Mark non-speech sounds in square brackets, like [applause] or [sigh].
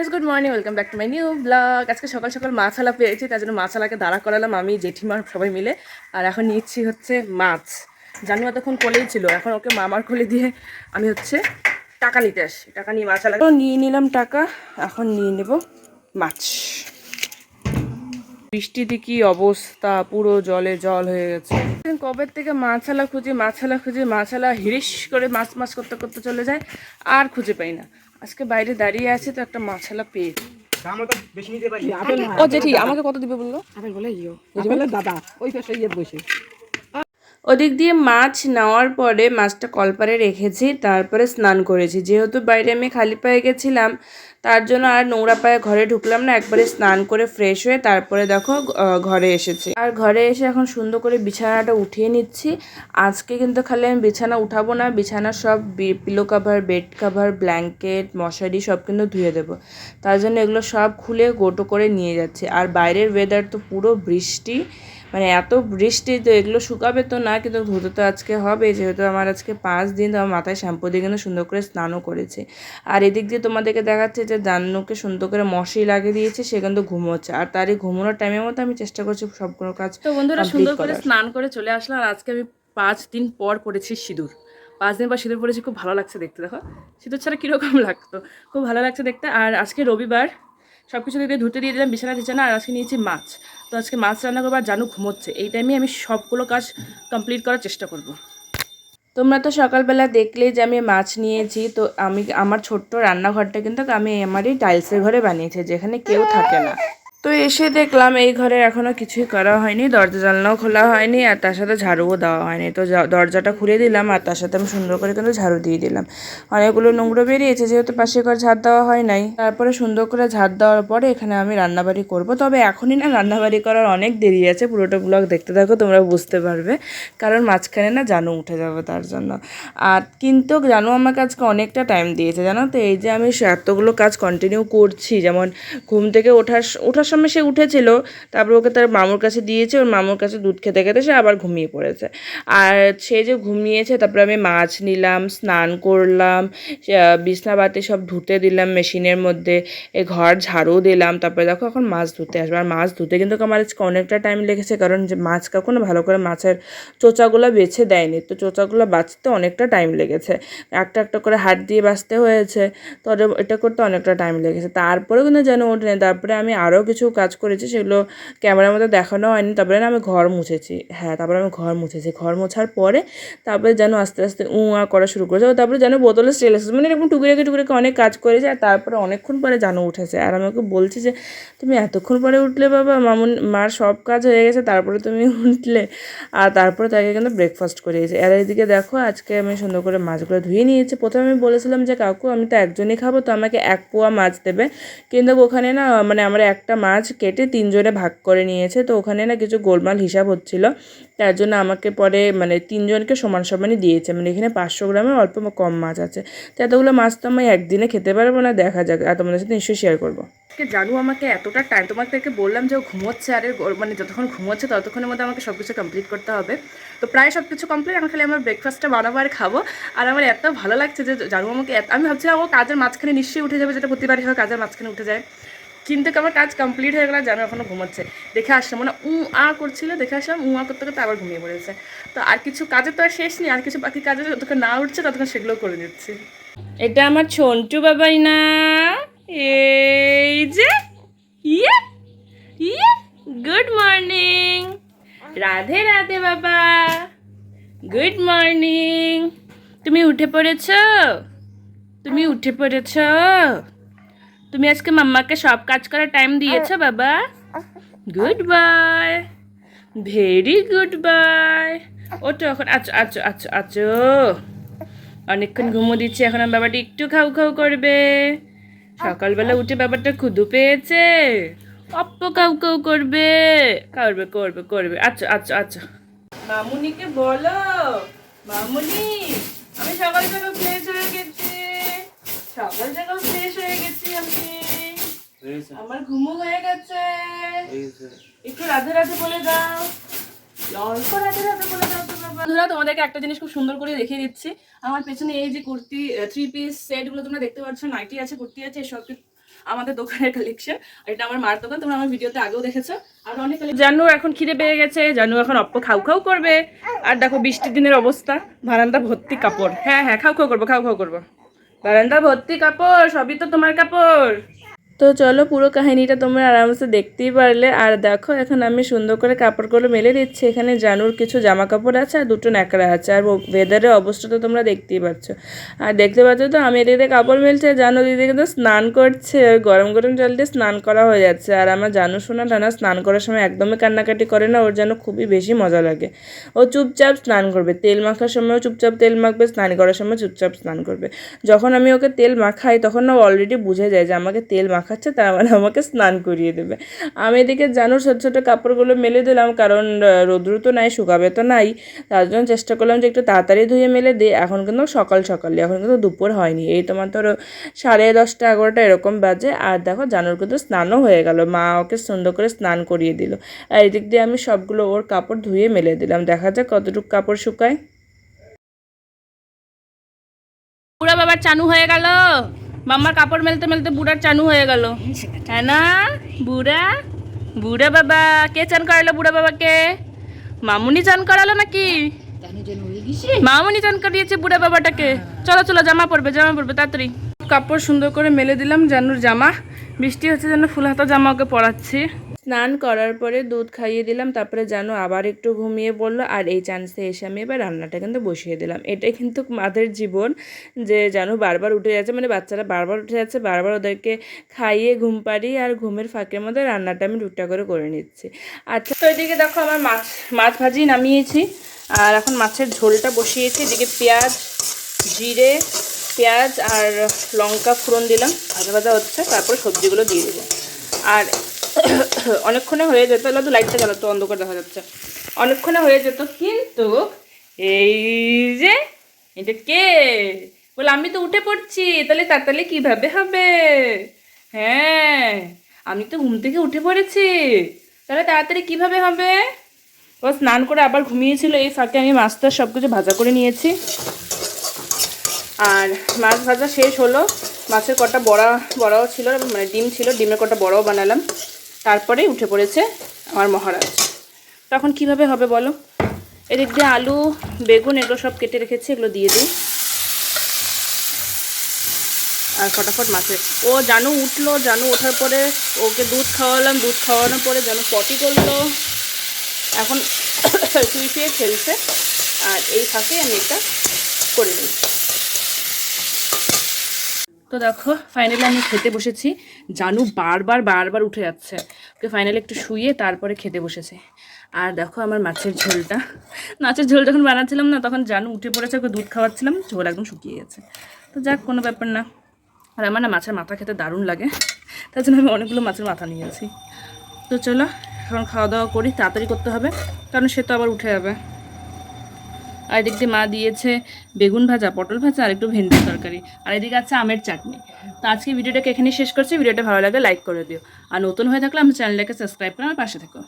Friends good morning welcome back to my new blog আজকে সকাল সকাল মাছালা পেয়েছি, তার জন্য মাছালাকে দাঁড়া করালাম আমি জেঠিমার সবাই মিলে। আর এখন নিচ্ছি হচ্ছে মাছ। জানু তখন কোলেই ছিল, এখন ওকে মামার কোলে দিয়ে আমি হচ্ছে টাকা নিতে আসি। টাকা নিয়ে মাছালা নিয়ে নিলাম টাকা, এখন নিয়ে নেব মাছ। বৃষ্টিতে কি অবস্থা? পুরো জলে জল হয়ে গেছে। কবে থেকে মাছালা খুঁজি মাছালা খুঁজি, মাছালা হিরিস করে মাছ মাছ করতে করতে চলে যায়, আর খুঁজে পাই না। আজকে বাইরে দাঁড়িয়ে আছে তো একটা মাছালা পেয়ে ও জেঠি আমাকে কত দিবে বলল? আপেল বলে বলে দাদা ওই পাশে ইয়ে বসে। ওদিক দিয়ে মাছ নেওয়ার পরে মাছটা কলপারে রেখেছি, তারপরে স্নান করেছি। যেহেতু বাইরে আমি খালি পায়ে গেছিলাম, তার জন্য আর নোংরা পায়ে ঘরে ঢুকলাম না, একবারে স্নান করে ফ্রেশ হয়ে তারপরে দেখো ঘরে এসেছি। আর ঘরে এসে এখন সুন্দর করে বিছানাটা উঠিয়ে নিচ্ছি। আজকে কিন্তু খালি আমি বিছানা উঠাবো না, বিছানা সব pillow cover bed cover blanket মশারি সব কিন্তু ধুয়ে দেবো। তার জন্য এগুলো সব খুলে গোটো করে নিয়ে যাচ্ছে। আর বাইরের ওয়েদার তো পুরো বৃষ্টি। মানে এত বৃষ্টি তো এগুলো শুকাবে তো না কিন্তু ধুতে তো আজকে হবে যেহেতু আমার আজকে পাঁচ দিন তো আমার মাথায় শ্যাম্পু দিয়ে কিন্তু সুন্দর করে স্নানও করেছে। আর এদিক দিয়ে তোমাদেরকে দেখাচ্ছে যে জান্নুকে সুন্দর করে মশি লাগিয়ে দিয়েছে সে কিন্তু ঘুমোচ্ছে। আর তার এই ঘুমোনোর টাইমের মধ্যে আমি চেষ্টা করছি সবগুলো কাজ তো বন্ধুরা সুন্দর করে স্নান করে চলে আসলাম আর আজকে আমি পাঁচ দিন পর পড়েছি সিঁদুর। পাঁচ দিন পর সিঁদুর পড়েছি খুব ভালো লাগছে দেখতে দেখো। সিঁদুর ছাড়া কীরকম লাগতো? খুব ভালো লাগছে দেখতে। আর আজকে রবিবার সব কিছু দিয়ে ধুতে দিয়ে দিলাম, বিছানা টিছানা, আর আজকে নিয়েছি মাছ। তো আজকে মাছ রান্না করব আর জানু ঘুমোচ্ছে। এই টাইমে আমি সবগুলো কাজ কমপ্লিট করার চেষ্টা করব। তোমরা তো সকালবেলা দেখলে যে আমি মাছ নিয়েছি, তো আমি, আমার ছোট্ট রান্নাঘরটা কিন্তু আমি আমার এই টাইলসের ঘরে বানিয়েছি, যেখানে কেউ থাকে না। তো এসে দেখলাম এই ঘরে এখনও কিছুই করা হয়নি, দরজা জানলাও খোলা হয়নি, আর তার সাথে ঝাড়ুও দেওয়া হয়নি। তো দরজাটা খুলে দিলাম, আর তার সাথে আমি সুন্দর করে কিন্তু ঝাড়ু দিয়ে দিলাম। অনেকগুলো নোংরা বেরিয়েছে, যেহেতু পাশে ঘর ঝাড় দেওয়া হয় নাই। তারপরে সুন্দর করে ঝাড় দেওয়ার পরে এখানে আমি রান্নাবাড়ি করব। তবে এখনই না, রান্নাবাড়ি করার অনেক দেরি আছে। পুরোটা ব্লগ দেখতে থাকো, তোমরা বুঝতে পারবে। কারণ মাঝখানে না জানু উঠে যাবে তার জন্য। আর কিন্তু জানু আমাকে আজকে অনেকটা টাইম দিয়েছে, জানো তো? এই যে আমি এতগুলো কাজ কন্টিনিউ করছি, যেমন ঘুম থেকে ওঠার ওঠার সময় সে উঠেছিল তারপর ওকে তার মামুর কাছে দিয়েছে ওর মামুর কাছে দুধ খেতে খেতে সে আবার ঘুমিয়ে পড়েছে। আর সে যে ঘুমিয়েছে তারপরে আমি মাছ নিলাম স্নান করলাম সে, আহ, বিছনা বাতি সব ধুতে দিলাম মেশিনের মধ্যে এ ঘর ঝাড়ু দিলাম তারপরে দেখো এখন মাছ ধুতে আসবে। আর মাছ ধুতে কিন্তু আমার আজকে অনেকটা টাইম লেগেছে কারণ যে মাছ কখনো ভালো করে মাছের চোচাগুলো বেছে দেয়নি তো চোচাগুলো বাছতে অনেকটা টাইম লেগেছে। একটা একটা করে হাত দিয়ে বাঁচতে হয়েছে তো এটা করতে অনেকটা টাইম লেগেছে। তারপরেও কিন্তু যেন ওঠেনি তারপরে আমি আরও কিছু কাজ করেছি, সেগুলো ক্যামেরার মধ্যে দেখানো হয়নি। তারপরে না আমি ঘর মুছেছি। হ্যাঁ তারপরে আমি ঘর মুছেছি। ঘর মোছার পরে তারপরে যেন আস্তে আস্তে উঁ করা শুরু করেছে। তারপরে যেন বোতলে স্টেল এসেছে মানে এরকম টুকুরেকে টুকুরেকে অনেক কাজ করেছে আর তারপরে অনেকক্ষণ পরে জানো উঠেছে। আর আমাকে বলছে যে, তুমি এতক্ষণ পরে উঠলে বাবা? মামুন, মার সব কাজ হয়ে গেছে, তারপরে তুমি উঠলে। আর তারপরে তাকে কিন্তু ব্রেকফাস্ট করিয়েছে। আর এইদিকে দেখো, আজকে আমি সুন্দর করে মাছগুলো ধুয়ে নিয়েছি। প্রথমে আমি বলেছিলাম যে, কাকু, আমি তো একজনই খাব, তো আমাকে এক পোয়া মাছ দেবে। কিন্তু ওখানে না মানে আমার একটা মাছ কেটে তিনজনে ভাগ করে নিয়েছে। তো ওখানে না কিছু গোলমাল হিসাব হচ্ছিল। তার জন্য আমাকে পরে মানে তিনজনকে সমান সমানই দিয়েছে। মানে এখানে পাঁচশো গ্রামের অল্প কম মাছ আছে। তো এতগুলো মাছ তো আমি একদিনে খেতে পারব না, দেখা যাক। আর তোমাদের সাথে নিশ্চয়ই শেয়ার করব। জানু আমাকে এতটা টাইম তোমাদেরকে বললাম যে ও ঘুমোচ্ছে আর মানে যতক্ষণ ঘুমোচ্ছে ততক্ষণের মধ্যে আমাকে সব কিছু কমপ্লিট করতে হবে। তো প্রায় সব কিছু কমপ্লিট আমি খালি আমার ব্রেকফাস্টটা বানাবো আর খাব। আর আমার এত ভালো লাগছে যে জানু আমাকে আমি ভাবছিলাম ও কাজের মাঝখানে নিশ্চয়ই উঠে যাবে, যেটা প্রতিবারই হয় কাজের মাঝখানে উঠে যায়। কিন্তু আমার কাজ কমপ্লিট হয়ে গেল জানো এখনও ঘুমাচ্ছে। দেখে আসলাম মানে উ, আ করছিল, দেখে আসলাম, উ, আ করতে করতে আবার ঘুমিয়ে পড়েছে। তো আর কিছু কাজে তো আর শেষ নেই, আর কিছু বাকি কাজে যতক্ষণ না উঠছে, ততক্ষণ সেগুলো করে দিচ্ছি এটা আমার ছন্টু বাবাই না। এই যে ইয়ে ইয়ে গুড মর্নিং রাধে রাধে বাবা। গুড মর্নিং তুমি উঠে পড়েছ? তুমি উঠে পড়েছ? তুমি আজকে মাম্মাকে সব কাজ করার টাইম দিয়েছ বাবা? Good bye very good bye ওটো এখন আচ্ছা আচ্ছা আচ্ছা আচ্ছা অনেকক্ষণ ঘুমো দিচ্ছি এখন আমার বাবাটি একটু খাও খাও করবে। সকালবেলা উঠে বাবাটা ক্ষুদু পেয়েছে। অপ্প কাউ কাউ করবে। করবে করবে করবে। আচ্ছা আচ্ছা আচ্ছা মামুনিকে বলো। মামুনি আমি সকাল সকাল ফ্রেশ হয়ে গেছি। সকাল সকাল ফ্রেশ হয়ে গেছি আমি। আমার ঘুমো হয়ে গেছে। একটু রাধে রাধে বলে দাও। অল্প রাধে রাধে বলে দাও বন্ধুরা তোমাদেরকে একটা জিনিস খুব সুন্দর করে দেখিয়ে দিচ্ছি। আমার পেছনে এই যে কুর্তি থ্রি পিস সেটগুলো তোমরা দেখতে পাচ্ছ নাইটি আছে কুর্তি আছে সব আমাদের দোকানের কালেকশন এটা আমার মার দোকান তোমরা আমার ভিডিওতে আগেও দেখেছ। আর অনেক জানু এখন খিদে পেয়ে গেছে জানু এখন অপ্প খাও খাও করবে। আর দেখো বৃষ্টির দিনের অবস্থা ভারান্দা ভর্তি কাপড়। হ্যাঁ হ্যাঁ খাও খাও করব খাও খাও করব। বারান্দা ভর্তি কাপড় সবই তো তোমার কাপড়। তো চলো পুরো কাহিনীটা তোমরা আরামসে দেখতেই পারলে। আর দেখো, এখন আমি সুন্দর করে কাপড়গুলো মেলে দিচ্ছি। এখানে জানুর কিছু জামা কাপড় আছে আর দুটো ন্যাকড়া আছে। আর ওয়েদারের অবস্থা তো তোমরা দেখতেই পাচ্ছ। আর দেখতে পাচ্ছ তো, আমি এদিকে কাপড় মেলছে জানু দিদি কিন্তু স্নান করছে। গরম গরম জল দিয়ে স্নান করা হয়ে যাচ্ছে। আর আমার জানু শোনা টানা স্নান করার সময় একদমই কান্নাকাটি করে না, ওর যেন খুবই বেশি মজা লাগে। ও চুপচাপ স্নান করবে। তেল মাখার সময়ও চুপচাপ তেল মাখবে, স্নান করার সময় চুপচাপ স্নান করবে। যখন আমি ওকে তেল মাখাই, তখন ও অলরেডি বুঝে যায় যে আমাকে তেল মাখাচ্ছে তার মানে আমাকে স্নান করিয়ে দেবে। আমি এদিকে জানো, ছোটো ছোটো কাপড়গুলো মেলে দিলাম, কারণ রোদ্রু তো নাই, শুকাবে তো নাই। তার জন্য চেষ্টা করলাম যে একটু তাড়াতাড়ি ধুয়ে মেলে দিই। এখন কিন্তু সকাল সকালে, এখন কিন্তু দুপুর হয়নি। এই তোমার ধরো সাড়ে দশটা, এগারোটা এরকম বাজে। আর দেখো, জানুর কিন্তু স্নানও হয়ে গেল। মা ওকে সুন্দর করে স্নান করিয়ে দিল। আর এদিক দিয়ে আমি সবগুলো ওর কাপড় ধুয়ে মেলে দিলাম। দেখা যাক কতটুকু কাপড় শুকায়। বুড়া বাবার চানু হয়ে গেল। মাম্মার কাপড় মেলতে মেলতে বুড়ার চানু হয়ে গেল। হ্যাঁ না? বুড়া? বুড়া বাবা কে চান করালো বুড়া বাবাকে? মামুনি চান করালো নাকি? মামুনি চান করিয়েছে বুড়া বাবাটাকে। চলো চলো জামা পড়বে জামা পড়বে তাড়াতাড়ি। কাপড় সুন্দর করে মেলে দিলাম জানুর জামা। বৃষ্টি হচ্ছে যেন ফুল হাতা জামা ওকে পরাচ্ছি। স্নান করার পরে দুধ খাইয়ে দিলাম, তারপরে জানু আবার একটু ঘুমিয়ে পড়ল, আর এই চান্সে এসে আমি এবার রান্নাটা কিন্তু বসিয়ে দিলাম। এটাই কিন্তু মাদের জীবন, যে জানু বারবার উঠে যাচ্ছে মানে বাচ্চারা বারবার উঠে যাচ্ছে, বারবার ওদেরকে খাইয়ে ঘুম পাড়িয়ে আর ঘুমের ফাঁকের মধ্যে রান্নাটা আমি টুকটা করে করে নিচ্ছি। আচ্ছা তো এদিকে দেখো আমার মাছ মাছ ভাজি নামিয়েছি, আর এখন মাছের ঝোলটা বসিয়েছি, এদিকে পেঁয়াজ, জিরে পেঁয়াজ আর লঙ্কা ফোড়ন দিলাম, ভাজা ভাজা হচ্ছে, তারপর সবজিগুলো দিয়ে দেবো। আর [coughs] অনেকক্ষণে হয়ে যেত তাহলে তো লাইটটা জ্বালাতো, অন্ধকার দেখা যাচ্ছে। অনেকক্ষণে হয়ে যেত, কিন্তু এই যে, এটা কে? বলে, আমি তো উঠে পড়ছি, তাহলে তাড়াতাড়ি কীভাবে হবে? হ্যাঁ আমি তো ঘুম থেকে উঠে পড়েছি। তাহলে তাড়াতাড়ি কীভাবে হবে? ও স্নান করে আবার ঘুমিয়েছিল, এই ফাঁকে আমি মাছটা সব কিছু ভাজা করে নিয়েছি। আর মাছ ভাজা শেষ হলো। মাছের কটা বড়া, বড়াও ছিল মানে ডিম ছিল, ডিমের কটা বড়াও বানালাম। তারপরেই উঠে পড়েছে আমার মহারাজ। তখন কীভাবে হবে বলো? এদিক দিয়ে আলু, বেগুন, এগুলো সব কেটে রেখেছি, এগুলো দিয়ে দিই। আর ফটাফট মাছে ও জানু উঠল, জানু ওঠার পরে ওকে দুধ খাওয়ালাম, দুধ খাওয়ানোর পরে জানু পটি করল। এখন [coughs] শুয়ে শুয়ে খেলছে। আর এই ফাঁকে আমি এটা করে নিই তো দেখো ফাইনালি আমি খেতে বসেছি। জানু বারবার বারবার উঠে যাচ্ছে। ওকে ফাইনালি একটু শুয়ে তারপরে খেতে বসেছে। আর দেখো আমার মাছের ঝোলটা। মাছের ঝোল যখন বানাচ্ছিলাম না, তখন জানু উঠে পড়েছে, ওকে দুধ খাওয়াচ্ছিলাম, ঝোল একদম শুকিয়ে গেছে। তো যাক, কোনো ব্যাপার না। আর আমার না মাছের মাথা খেতে দারুণ লাগে। তার জন্য আমি অনেকগুলো মাছের মাথা নিয়েছি। তো চলো, এখন খাওয়া দাওয়া করি, তাড়াতাড়ি করতে হবে। কারণ সে তো আবার উঠে যাবে। আর এদিক দিয়ে মা দিয়েছে বেগুন ভাজা, পটল ভাজা আর একটু ভেন্ডির তরকারি। আর এদিকে আছে আমের চাটনি। তো আজকে ভিডিওটাকে এখানেই শেষ করছি। ভিডিওটা ভালো লাগে লাইক করে দিও। আর নতুন হয়ে থাকলে আমার চ্যানেলটাকে সাবস্ক্রাইব করে আমার পাশে থেকো।